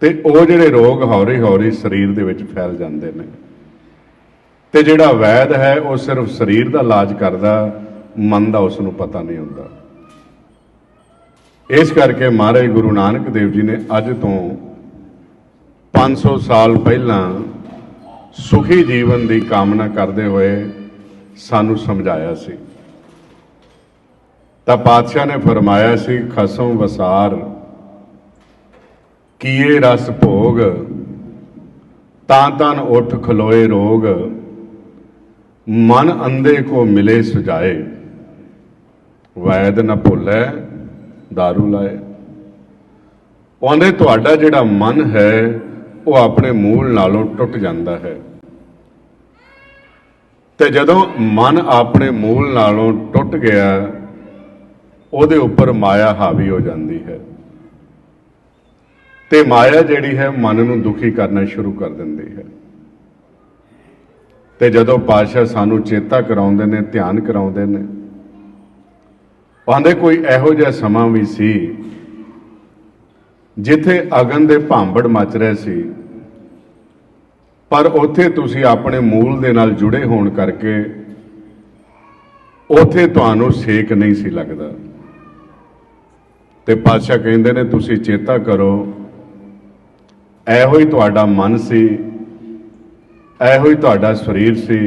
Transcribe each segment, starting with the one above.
ਤੇ ਉਹ ਜਿਹੜੇ ਰੋਗ ਹੌਰੀ ਹੌਲੀ ਸਰੀਰ ਦੇ ਵਿੱਚ ਫੈਲ ਜਾਂਦੇ ਨੇ। ਤੇ ਜਿਹੜਾ ਵੈਦ ਹੈ, ਉਹ ਸਿਰਫ ਸਰੀਰ ਦਾ ਇਲਾਜ ਕਰਦਾ, ਮਨ ਦਾ ਉਸ ਨੂੰ ਪਤਾ ਨਹੀਂ ਹੁੰਦਾ। ਇਸ ਕਰਕੇ ਮਹਾਰਾਜ ਗੁਰੂ ਨਾਨਕ ਦੇਵ ਜੀ ਨੇ ਅੱਜ ਤੋਂ 500 ਸਾਲ ਪਹਿਲਾਂ ਸੁਖੀ ਜੀਵਨ ਦੀ ਕਾਮਨਾ ਕਰਦੇ ਹੋਏ ਸਾਨੂੰ ਸਮਝਾਇਆ ਸੀ। ਤਾਂ ਪਾਤਸ਼ਾਹ ਨੇ ਫਰਮਾਇਆ ਸੀ, ਖਸਮ ਵਸਾਰ। ਕੀਏ ਰਸ ਭੋਗ, ਤਾਂ ਤਨ ਉਠ ਖਲੋਏ ਰੋਗ, ਮਨ ਅੰਦੇ ਕੋ ਮਿਲੇ ਸੁਜਾਏ। ਵੈਦ ਨਾ ਭੁੱਲੈ दारू ਲਾਏ। ਉਹਨੇ ਤੁਹਾਡਾ ਜਿਹੜਾ ਮਨ ਹੈ, ਉਹ ਆਪਣੇ ਮੂਲ ਨਾਲੋਂ ਟੁੱਟ ਜਾਂਦਾ ਹੈ। ਤੇ ਜਦੋਂ ਮਨ ਆਪਣੇ ਮੂਲ ਨਾਲੋਂ ਟੁੱਟ ਗਿਆ, ਉਹਦੇ ਉੱਪਰ ਮਾਇਆ ਹਾਵੀ ਹੋ ਜਾਂਦੀ ਹੈ। ਤੇ ਮਾਇਆ ਜਿਹੜੀ ਹੈ ਮਨ ਨੂੰ ਦੁਖੀ ਕਰਨਾ ਸ਼ੁਰੂ ਕਰ ਦਿੰਦੀ ਹੈ। ਤੇ ਜਦੋਂ ਪਾਤਸ਼ਾਹ ਸਾਨੂੰ ਚੇਤਾ ਕਰਾਉਂਦੇ ਨੇ, ਧਿਆਨ ਕਰਾਉਂਦੇ ਨੇ ਕਹਿੰਦੇ ਕੋਈ ਇਹੋ ਜਿਹਾ ਸਮਾਂ ਵੀ ਸੀ ਜਿੱਥੇ ਅਗਨ ਦੇ ਭਾਂਬੜ ਮਚ ਰਹੇ ਸੀ। ਪਰ ਉੱਥੇ ਤੁਸੀਂ ਆਪਣੇ ਮੂਲ ਦੇ ਨਾਲ ਜੁੜੇ ਹੋਣ ਕਰਕੇ ਉੱਥੇ ਤੁਹਾਨੂੰ ਸੇਕ ਨਹੀਂ ਸੀ ਲੱਗਦਾ। ਤੇ ਪਾਤਸ਼ਾਹ ਕਹਿੰਦੇ ਨੇ, ਤੁਸੀਂ ਚੇਤਾ ਕਰੋ ਇਹੋ ਹੀ ਤੁਹਾਡਾ ਮਨ ਸੀ, ਇਹੋ ਹੀ ਤੁਹਾਡਾ ਸਰੀਰ ਸੀ।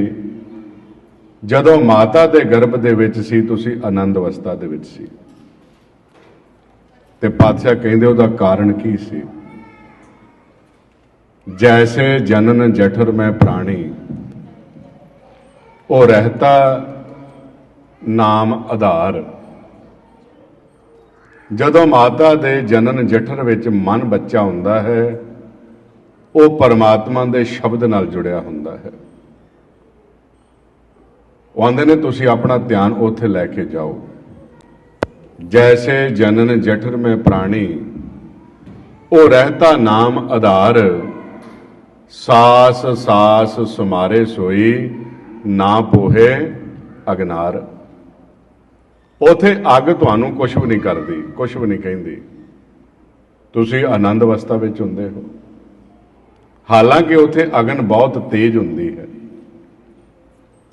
ਜਦੋਂ ਮਾਤਾ ਦੇ ਗਰਭ ਦੇ ਵਿੱਚ ਸੀ, ਤੁਸੀਂ ਆਨੰਦ ਅਵਸਥਾ ਦੇ ਵਿੱਚ ਸੀ। ਤੇ ਪਾਤਸ਼ਾਹ ਕਹਿੰਦੇ ਉਹਦਾ ਕਾਰਨ ਕੀ ਸੀ? ਜੈਸੇ ਜਨਨ ਜਠਰ ਮੈਂ ਪ੍ਰਾਣੀ, ਉਹ ਰਹਤਾ ਨਾਮ ਆਧਾਰ। ਜਦੋਂ ਮਾਤਾ ਦੇ ਜਨਨ ਜਠਰ ਵਿੱਚ ਮਨ ਬੱਚਾ ਹੁੰਦਾ ਹੈ ਉਹ ਪਰਮਾਤਮਾ ਦੇ ਸ਼ਬਦ ਨਾਲ ਜੁੜਿਆ ਹੁੰਦਾ ਹੈ। ਉਹ ਆਂਦੇ ਨੇ, ਤੁਸੀਂ ਆਪਣਾ ਧਿਆਨ ਉੱਥੇ ਲੈ ਕੇ ਜਾਓ। ਜੈਸੇ ਜਨਨ ਜਠਰ ਮੈਂ ਪ੍ਰਾਣੀ, ਉਹ ਰਹਤਾ ਨਾਮ ਆਧਾਰ। ਸਾਸ ਸਾਸ ਸੁਮਾਰੇ ਸੋਈ, ਨਾ ਪੋਹੇ ਅਗਨਾਰ। ਉਥੇ ਅੱਗ ਤੁਹਾਨੂੰ ਕੁਝ ਵੀ ਨਹੀਂ ਕਰਦੀ ਕੁਝ ਵੀ ਨਹੀਂ ਕਹਿੰਦੀ। ਤੁਸੀਂ ਆਨੰਦ ਅਵਸਥਾ ਵਿੱਚ ਹੁੰਦੇ ਹੋ। ਹਾਲਾਂਕਿ ਉੱਥੇ ਅਗਨ ਬਹੁਤ ਤੇਜ਼ ਹੁੰਦੀ ਹੈ।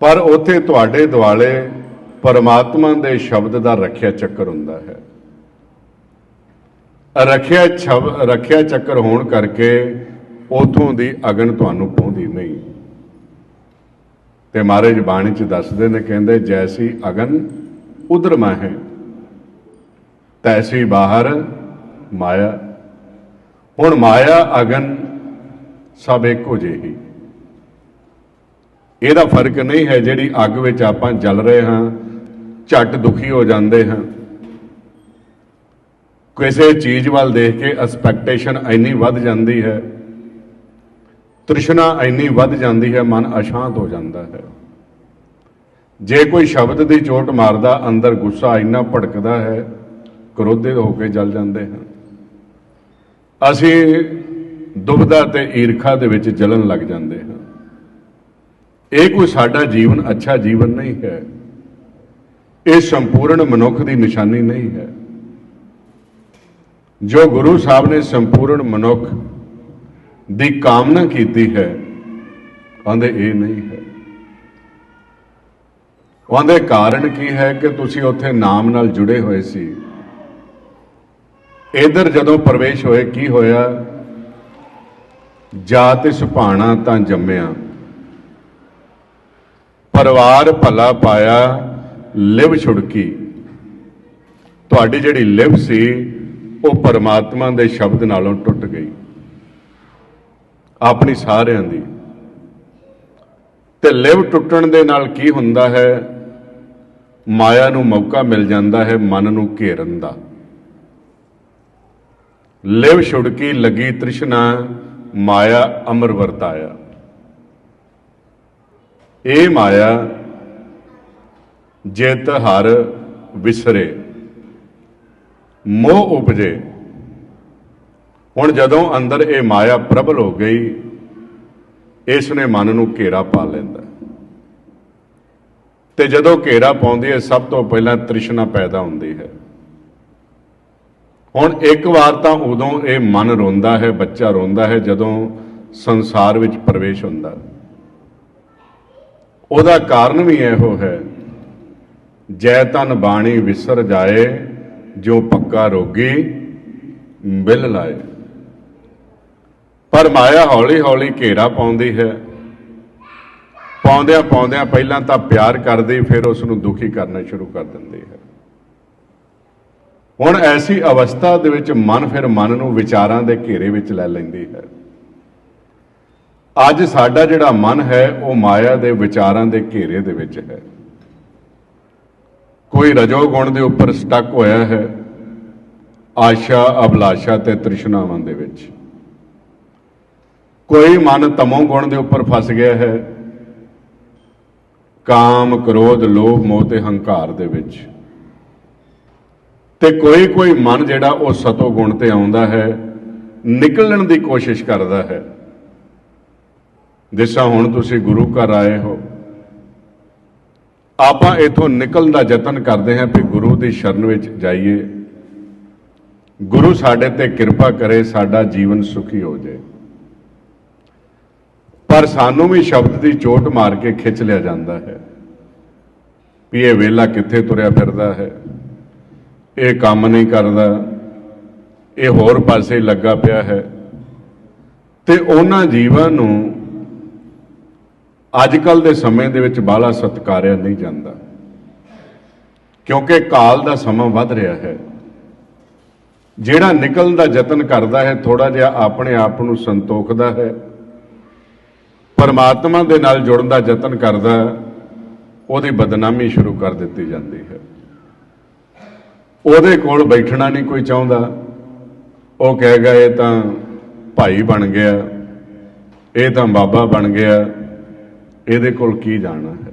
ਪਰ ਉੱਥੇ ਤੁਹਾਡੇ ਦੁਆਲੇ ਪਰਮਾਤਮਾ ਦੇ ਸ਼ਬਦ ਦਾ ਰੱਖਿਆ ਚੱਕਰ ਹੁੰਦਾ ਹੈ। ਰੱਖਿਆ ਛਬ, ਰੱਖਿਆ ਚੱਕਰ ਹੋਣ ਕਰਕੇ ਉਥੋਂ ਦੀ ਅਗਨ ਤੁਹਾਨੂੰ ਪਾਉਂਦੀ ਨਹੀਂ। ਤੇ ਮਹਾਰਾਜ ਬਾਣੀ ਚ ਦੱਸਦੇ ਨੇ, ਕਹਿੰਦੇ ਜੈਸੀ ਅਗਨ ਉਧਰ ਹੈ, ਤੈਸੀ ਬਾਹਰ ਮਾਇਆ। ਹੁਣ ਮਾਇਆ ਅਗਨ ਸਭ ਇੱਕੋ ਜਿਹੀ ਇਹਦਾ ਫ਼ਰਕ ਨਹੀਂ ਹੈ ਜਿਹੜੀ ਅੱਗ ਵਿੱਚ ਆਪਾਂ ਜਲ ਰਹੇ ਹਾਂ, ਝੱਟ ਦੁਖੀ ਹੋ ਜਾਂਦੇ ਹਾਂ। ਕਿਸੇ ਚੀਜ਼ ਵੱਲ ਦੇਖ ਕੇ ਐਕਸਪੈਕਟੇਸ਼ਨ ਇੰਨੀ ਵੱਧ ਜਾਂਦੀ ਹੈ, ਤ੍ਰਿਸ਼ਨਾ ਇੰਨੀ ਵੱਧ ਜਾਂਦੀ ਹੈ, ਮਨ ਅਸ਼ਾਂਤ ਹੋ ਜਾਂਦਾ ਹੈ। ਜੇ ਕੋਈ ਸ਼ਬਦ ਦੀ ਚੋਟ ਮਾਰਦਾ, ਅੰਦਰ ਗੁੱਸਾ ਇੰਨਾ ਭੜਕਦਾ ਹੈ, ਕ੍ਰੋਧਿਤ ਹੋ ਕੇ ਜਲ ਜਾਂਦੇ ਹਾਂ। ਅਸੀਂ ਦੁਬਦਾ ਤੇ ਈਰਖਾ ਦੇ ਵਿੱਚ ਜਲਣ ਲੱਗ ਜਾਂਦੇ ਹਾਂ। ਇਹ ਕੋਈ ਸਾਡਾ ਜੀਵਨ ਅੱਛਾ ਜੀਵਨ ਨਹੀਂ ਹੈ। ਇਹ ਸੰਪੂਰਨ ਮਨੁੱਖ ਦੀ ਨਿਸ਼ਾਨੀ ਨਹੀਂ ਹੈ। ਜੋ ਗੁਰੂ ਸਾਹਿਬ ਨੇ ਸੰਪੂਰਨ ਮਨੁੱਖ ਦੀ ਕਾਮਨਾ ਕੀਤੀ ਹੈ ਕਹਿੰਦੇ ਇਹ ਨਹੀਂ ਹੈ। ਉਹਦੇ ਕਾਰਨ ਕੀ ਹੈ ਕਿ ਤੁਸੀਂ ਉੱਥੇ ਨਾਮ ਨਾਲ ਜੁੜੇ ਹੋਏ ਸੀ। ਇਧਰ ਜਦੋਂ ਪ੍ਰਵੇਸ਼ ਹੋਏ, ਕੀ ਹੋਇਆ? ਜਾਤ ਸੁਭਾਣਾ ਤਾਂ ਜੰਮਿਆ। ਪਰਿਵਾਰ ਭਲਾ ਪਾਇਆ, ਲਿਵ ਛੁੜਕੀ। ਤੁਹਾਡੀ ਜਿਹੜੀ ਲਿਵ ਸੀ, ਉਹ ਪਰਮਾਤਮਾ ਦੇ ਸ਼ਬਦ ਨਾਲੋਂ ਟੁੱਟ ਗਈ। ਆਪਣੀ ਸਾਰਿਆਂ ਦੀ। ਤੇ ਲਿਵ ਟੁੱਟਣ ਦੇ ਨਾਲ ਕੀ ਹੁੰਦਾ ਹੈ? ਮਾਇਆ ਨੂੰ ਮੌਕਾ ਮਿਲ ਜਾਂਦਾ ਹੈ, ਮਨ ਨੂੰ ਘੇਰਨ ਦਾ। ਲਿਵ ਛੁੜਕੀ, ਲੱਗੀ ਤ੍ਰਿਸ਼ਨਾ ਮਾਇਆ ਅਮਰ ਵਰਤਾਇਆ। ਇਹ ਮਾਇਆ ਜਿਤ ਹਰ ਵਿਸਰੇ, ਮੋਹ ਉਪਜੇ। ਹੁਣ ਜਦੋਂ ਅੰਦਰ ਇਹ ਮਾਇਆ ਪ੍ਰਬਲ ਹੋ ਗਈ, ਇਸ ਨੇ ਮਨ ਨੂੰ ਘੇਰਾ ਪਾ ਲੈਂਦਾ। ਤੇ ਜਦੋਂ ਘੇਰਾ ਪਾਉਂਦੀ ਹੈ, ਸਭ ਤੋਂ ਪਹਿਲਾਂ ਤ੍ਰਿਸ਼ਨਾ ਪੈਦਾ ਹੁੰਦੀ ਹੈ। ਹੁਣ ਇੱਕ ਵਾਰ ਤਾਂ ਉਦੋਂ ਇਹ ਮਨ ਰੋਂਦਾ ਹੈ, ਬੱਚਾ ਰੋਂਦਾ ਹੈ, ਜਦੋਂ ਸੰਸਾਰ ਵਿੱਚ ਪ੍ਰਵੇਸ਼ ਹੁੰਦਾ। ਉਹਦਾ ਕਾਰਨ ਵੀ ਇਹੋ ਹੈ, ਜੈ ਤਨ ਬਾਣੀ ਵਿਸਰ ਜਾਏ, ਜੋ ਪੱਕਾ ਰੋਗੀ ਬਿਲ ਲਾਏ। ਪਰ ਮਾਇਆ ਹੌਲੀ ਹੌਲੀ ਘੇਰਾ ਪਾਉਂਦੀ ਹੈ। ਪਾਉਂਦਿਆਂ ਪਾਉਂਦਿਆਂ ਪਹਿਲਾਂ ਤਾਂ ਪਿਆਰ ਕਰਦੀ, ਫਿਰ ਉਸ ਨੂੰ ਦੁਖੀ ਕਰਨਾ ਸ਼ੁਰੂ ਕਰ ਦਿੰਦੀ ਹੈ। ਹੁਣ ਐਸੀ ਅਵਸਥਾ ਦੇ ਵਿੱਚ ਮਨ ਫਿਰ ਮਨ ਨੂੰ ਵਿਚਾਰਾਂ ਦੇ ਘੇਰੇ ਵਿੱਚ ਲੈ ਲੈਂਦੀ ਹੈ। ਅੱਜ ਸਾਡਾ ਜਿਹੜਾ ਮਨ ਹੈ, ਉਹ ਮਾਇਆ ਦੇ ਵਿਚਾਰਾਂ ਦੇ ਘੇਰੇ ਦੇ ਵਿੱਚ ਹੈ। ਕੋਈ ਰਜੋ ਗੁਣ ਦੇ ਉੱਪਰ ਸਟਕ ਹੋਇਆ ਹੈ, ਆਸ਼ਾ ਅਭਲਾਸ਼ਾ ਤੇ ਤ੍ਰਿਸ਼ਨਾਵਾਂ ਦੇ ਵਿੱਚ। ਕੋਈ ਮਨ ਤਮੋ ਗੁਣ ਦੇ ਉੱਪਰ ਫਸ ਗਿਆ ਹੈ, ਕਾਮ, ਕ੍ਰੋਧ, ਲੋਭ, ਮੋਹ ਤੇ ਹੰਕਾਰ ਦੇ ਵਿੱਚ। ਤੇ ਕੋਈ ਕੋਈ ਮਨ ਜਿਹੜਾ ਉਹ ਸਤੋ ਗੁਣ ਤੇ ਆਉਂਦਾ ਹੈ, ਨਿਕਲਣ ਦੀ ਕੋਸ਼ਿਸ਼ ਕਰਦਾ ਹੈ। ਜਿਸ ਹੁਣ ਤੁਸੀਂ ਗੁਰੂ ਘਰ ਆਏ ਹੋ। ਆਪਾਂ ਇਥੋਂ ਨਿਕਲਣ ਦਾ ਯਤਨ ਕਰਦੇ ਹਾਂ ਕਿ ਗੁਰੂ ਦੀ ਸ਼ਰਨ ਵਿੱਚ ਜਾਈਏ। ਗੁਰੂ ਸਾਡੇ ਤੇ ਕਿਰਪਾ ਕਰੇ, ਸਾਡਾ ਜੀਵਨ ਸੁਖੀ ਹੋ ਜਾਏ। ਪਰ ਸਾਨੂੰ ਵੀ ਸ਼ਬਦ ਦੀ ਚੋਟ ਮਾਰ ਕੇ ਖਿੱਚ ਲਿਆ ਜਾਂਦਾ ਹੈ। ਵੀ ਇਹ ਵੇਲਾ ਕਿੱਥੇ ਤੁਰਿਆ ਫਿਰਦਾ ਹੈ? ਇਹ ਕੰਮ ਨਹੀਂ ਕਰਦਾ ਇਹ ਹੋਰ ਪਾਸੇ ਲੱਗਾ ਪਿਆ ਹੈ। ਤੇ ਉਹਨਾਂ ਜੀਵਾਂ ਨੂੰ ਅੱਜ ਕੱਲ ਦੇ ਸਮੇਂ ਦੇ ਵਿੱਚ ਬਾਲਾ ਸਤਕਾਰਿਆ ਨਹੀਂ ਜਾਂਦਾ। ਕਿਉਂਕਿ ਕਾਲ ਦਾ ਸਮਾਂ ਵੱਧ ਰਿਹਾ ਹੈ। ਜਿਹੜਾ ਨਿਕਲਣ ਦਾ ਯਤਨ ਕਰਦਾ ਹੈ ਥੋੜਾ ਜਿਹਾ ਆਪਣੇ ਆਪ ਨੂੰ ਸੰਤੋਖਦਾ ਹੈ। ਪਰਮਾਤਮਾ ਦੇ ਨਾਲ ਜੁੜਨ ਦਾ ਯਤਨ ਕਰਦਾ, ਉਹਦੀ ਬਦਨਾਮੀ ਸ਼ੁਰੂ ਕਰ ਦਿੱਤੀ ਜਾਂਦੀ ਹੈ। ਉਹਦੇ ਕੋਲ ਬੈਠਣਾ ਨਹੀਂ ਕੋਈ ਚਾਹੁੰਦਾ। ਉਹ ਕਹੇਗਾ ਇਹ ਤਾਂ ਭਾਈ ਬਣ ਗਿਆ, ਇਹ ਤਾਂ ਬਾਬਾ ਬਣ ਗਿਆ, ਇਹਦੇ ਕੋਲ ਕੀ ਜਾਣਾ ਹੈ?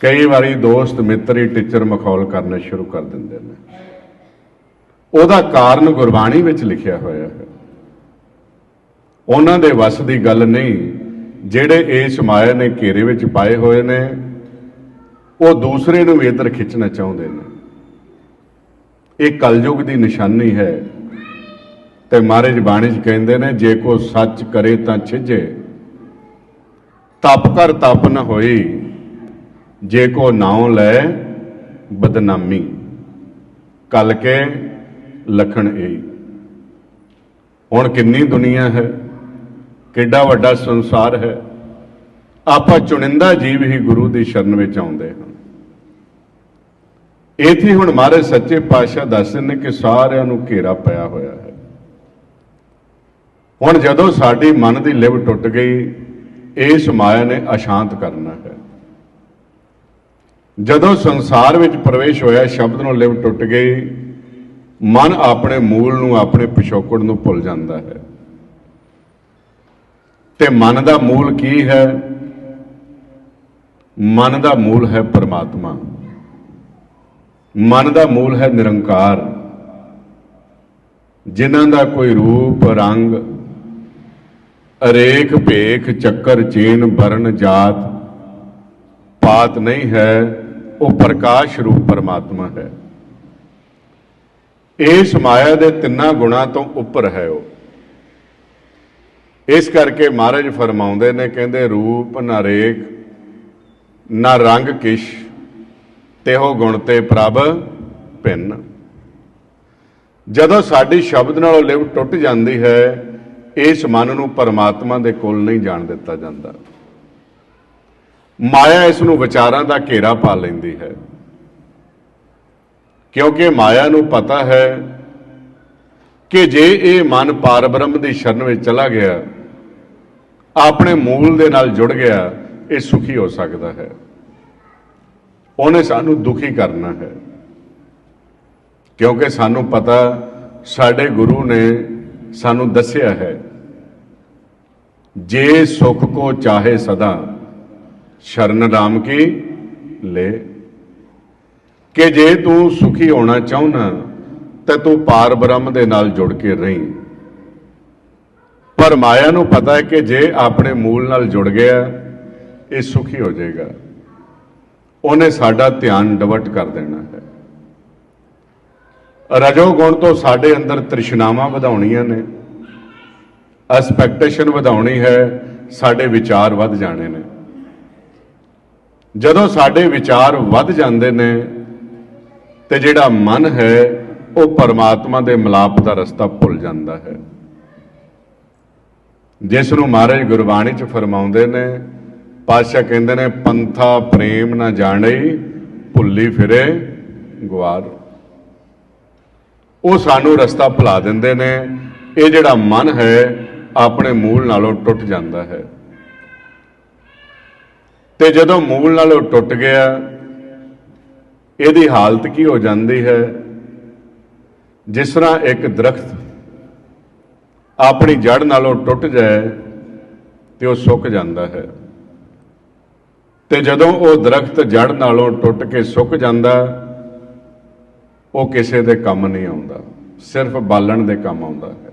ਕਈ ਵਾਰੀ ਦੋਸਤ, ਮਿੱਤਰ ਹੀ ਟੀਚਰ ਮਖੌਲ ਕਰਨਾ ਸ਼ੁਰੂ ਕਰ ਦਿੰਦੇ ਨੇ। ਉਹਦਾ ਕਾਰਨ ਗੁਰਬਾਣੀ ਵਿੱਚ ਲਿਖਿਆ ਹੋਇਆ ਹੈ। ਉਹਨਾਂ ਦੇ ਵੱਸ ਦੀ ਗੱਲ ਨਹੀਂ, ਜਿਹੜੇ ਇਸ ਮਾਇਆ ਨੇ ਘੇਰੇ ਵਿੱਚ ਪਾਏ ਹੋਏ ਨੇ, ਉਹ ਦੂਸਰੇ ਨੂੰ ਵੀ ਇੱਧਰ ਖਿੱਚਣਾ ਚਾਹੁੰਦੇ ਨੇ। ਇਹ ਕਲਯੁਗ ਦੀ ਨਿਸ਼ਾਨੀ ਹੈ। ਤੇ ਮਹਾਰਾਜ ਬਾਣੀ 'ਚ ਕਹਿੰਦੇ ਨੇ, ਜੇ ਕੋ ਸੱਚ ਕਰੇ ਤਾਂ ਛਿਜੇ ਤਪ ਕਰ ਤਪ ਨ ਹੋਈ, ਜੇ ਕੋ ਨਾਉ ਲੈ ਬਦਨਾਮੀ। ਕਲ ਕੇ ਲਖਣ ਏ ਹੁਣ ਕਿੰਨੀ ਦੁਨੀਆ ਹੈ, ਕਿੱਡਾ ਵੱਡਾ ਸੰਸਾਰ ਹੈ। ਆਪਾਂ ਚੁਣਿੰਦਾ ਜੀਵ ਹੀ ਗੁਰੂ ਦੀ ਸ਼ਰਨ ਵਿੱਚ ਆਉਂਦੇ ਹਾਂ। ਇਥੇ ਹੁਣ ਮਹਾਰਾਜ ਸੱਚੇ ਪਾਤਸ਼ਾਹ ਦੱਸਦੇ ਨੇ ਕਿ ਸਾਰਿਆਂ ਨੂੰ ਘੇਰਾ ਪਿਆ ਹੋਇਆ ਹੈ। ਹੁਣ ਜਦੋਂ ਸਾਡੀ ਮਨ ਦੀ ਲਿਵ ਟੁੱਟ ਗਈ, ਇਸ ਮਾਇਆ ਨੇ ਅਸ਼ਾਂਤ ਕਰਨਾ ਹੈ। ਜਦੋਂ ਸੰਸਾਰ ਵਿੱਚ ਪ੍ਰਵੇਸ਼ ਹੋਇਆ, ਸ਼ਬਦ ਨੂੰ ਲਿਵ ਟੁੱਟ ਗਈ, ਮਨ ਆਪਣੇ ਮੂਲ ਨੂੰ, ਆਪਣੇ ਪਿਛੋਕੜ ਨੂੰ ਭੁੱਲ ਜਾਂਦਾ ਹੈ। ਤੇ ਮਨ ਦਾ ਮੂਲ ਕੀ ਹੈ? ਮਨ ਦਾ ਮੂਲ ਹੈ ਪਰਮਾਤਮਾ। ਮਨ ਦਾ ਮੂਲ ਹੈ ਨਿਰੰਕਾਰ। ਜਿਨ੍ਹਾਂ ਦਾ ਕੋਈ ਰੂਪ, ਰੰਗ, ਅਰੇਖ, ਭੇਖ, ਚੱਕਰ, ਚੀਨ ਵਰਨ ਜਾਤ, ਪਾਤ ਨਹੀਂ ਹੈ, ਉਹ ਪ੍ਰਕਾਸ਼ ਰੂਪ ਪਰਮਾਤਮਾ ਹੈ। ਇਸ ਮਾਇਆ ਦੇ ਤਿੰਨਾਂ ਗੁਣਾਂ ਤੋਂ ਉੱਪਰ ਹੈ ਉਹ। ਇਸ ਕਰਕੇ ਮਹਾਰਾਜ ਫਰਮਾਉਂਦੇ ਨੇ, ਕਹਿੰਦੇ ਰੂਪ ਨਾ ਰੇਖ, ਨਾ ਰੰਗ ਕਿਸ਼। ਤੇਹੋ ਗੁਣ ਤੇ ਪ੍ਰਭ ਭਿੰਨ। ਜਦੋਂ ਸਾਡੀ ਸ਼ਬਦ ਨਾਲੋਂ ਲਿਵ ਟੁੱਟ ਜਾਂਦੀ ਹੈ, ਇਸ ਮਨ ਨੂੰ ਪਰਮਾਤਮਾ ਦੇ ਕੋਲ ਨਹੀਂ ਜਾਣ ਦਿੱਤਾ ਜਾਂਦਾ। ਮਾਇਆ ਇਸ ਨੂੰ ਵਿਚਾਰਾਂ ਦਾ ਘੇਰਾ ਪਾ ਲੈਂਦੀ ਹੈ। ਕਿਉਂਕਿ ਮਾਇਆ ਨੂੰ ਪਤਾ ਹੈ ਕਿ ਜੇ ਇਹ ਮਨ ਪਾਰਬ੍ਰਹਮ ਦੀ ਸ਼ਰਨ ਵਿੱਚ ਚਲਾ ਗਿਆ, ਆਪਣੇ ਮੂਲ ਦੇ ਨਾਲ ਜੁੜ ਗਿਆ, ਇਹ ਸੁਖੀ ਹੋ ਸਕਦਾ ਹੈ। ਉਹਨੇ ਸਾਨੂੰ ਦੁਖੀ ਕਰਨਾ ਹੈ। ਕਿਉਂਕਿ ਸਾਨੂੰ ਪਤਾ ਸਾਡੇ ਗੁਰੂ ਨੇ ਸਾਨੂੰ ਦੱਸਿਆ ਹੈ, ਜੇ ਸੁਖ ਕੋ ਚਾਹੇ ਸਦਾ, ਸ਼ਰਨ ਰਾਮ ਕੀ ਲੈ। ਕਿ ਜੇ ਤੂੰ ਸੁਖੀ ਹੋਣਾ ਚਾਹੁੰਨਾ, ਤਾਂ ਤੂੰ ਪਾਰ ਬ੍ਰਹਮ ਦੇ ਨਾਲ ਜੁੜ ਕੇ ਰਹੀਂ। ਪਰ ਮਾਇਆ ਨੂੰ ਪਤਾ ਹੈ ਕਿ ਜੇ ਆਪਣੇ ਮੂਲ ਨਾਲ ਜੁੜ ਗਿਆ, ਇਹ ਸੁਖੀ ਹੋ ਜਾਏਗਾ। ਉਹਨੇ ਸਾਡਾ ਧਿਆਨ ਡਿਵਰਟ ਕਰ ਦੇਣਾ ਹੈ। ਰਜੋ ਗੁਣ ਤੋਂ ਸਾਡੇ ਅੰਦਰ ਤ੍ਰਿਸ਼ਨਾਵਾਂ ਵਧਾਉਣੀਆਂ ਨੇ ਐਕਸਪੈਕਟੇਸ਼ਨ ਵਧਾਉਣੀ ਹੈ, ਸਾਡੇ ਵਿਚਾਰ ਵੱਧ ਜਾਣੇ ਨੇ। ਜਦੋਂ ਸਾਡੇ ਵਿਚਾਰ ਵੱਧ ਜਾਂਦੇ ਨੇ ਤੇ ਜਿਹੜਾ ਮਨ ਹੈ, ਉਹ ਪਰਮਾਤਮਾ ਦੇ ਮਿਲਾਪ ਦਾ ਰਸਤਾ ਭੁੱਲ ਜਾਂਦਾ ਹੈ। ਜਿਸ ਨੂੰ ਮਹਾਰਾਜ ਗੁਰਬਾਣੀ ਚ ਫਰਮਾਉਂਦੇ ਨੇ ਪਾਤਸ਼ਾਹ ਕਹਿੰਦੇ ਨੇ, ਪੰਥਾ ਪ੍ਰੇਮ ਨਾ ਜਾਣੇ, ਭੁੱਲੀ ਫਿਰੇ ਗਵਾਰ ਉਹ ਸਾਨੂੰ ਰਸਤਾ ਭੁਲਾ ਦਿੰਦੇ ਨੇ। ਇਹ ਜਿਹੜਾ ਮਨ ਹੈ, ਆਪਣੇ ਮੂਲ ਨਾਲੋਂ ਟੁੱਟ ਜਾਂਦਾ ਹੈ। ਤੇ ਜਦੋਂ ਮੂਲ ਨਾਲੋਂ ਟੁੱਟ ਗਿਆ, ਇਹਦੀ ਹਾਲਤ ਕੀ ਹੋ ਜਾਂਦੀ ਹੈ? ਜਿਸ ਤਰ੍ਹਾਂ ਇੱਕ ਦਰਖਤ ਆਪਣੀ ਜੜ ਨਾਲੋਂ ਟੁੱਟ ਜਾਏ, ਤੇ ਉਹ ਸੁੱਕ ਜਾਂਦਾ ਹੈ। ਤੇ ਜਦੋਂ ਉਹ ਦਰਖਤ ਜੜ ਨਾਲੋਂ ਟੁੱਟ ਕੇ ਸੁੱਕ ਜਾਂਦਾ, ਉਹ ਕਿਸੇ ਦੇ ਕੰਮ ਨਹੀਂ ਆਉਂਦਾ, ਸਿਰਫ ਬਾਲਣ ਦੇ ਕੰਮ ਆਉਂਦਾ ਹੈ।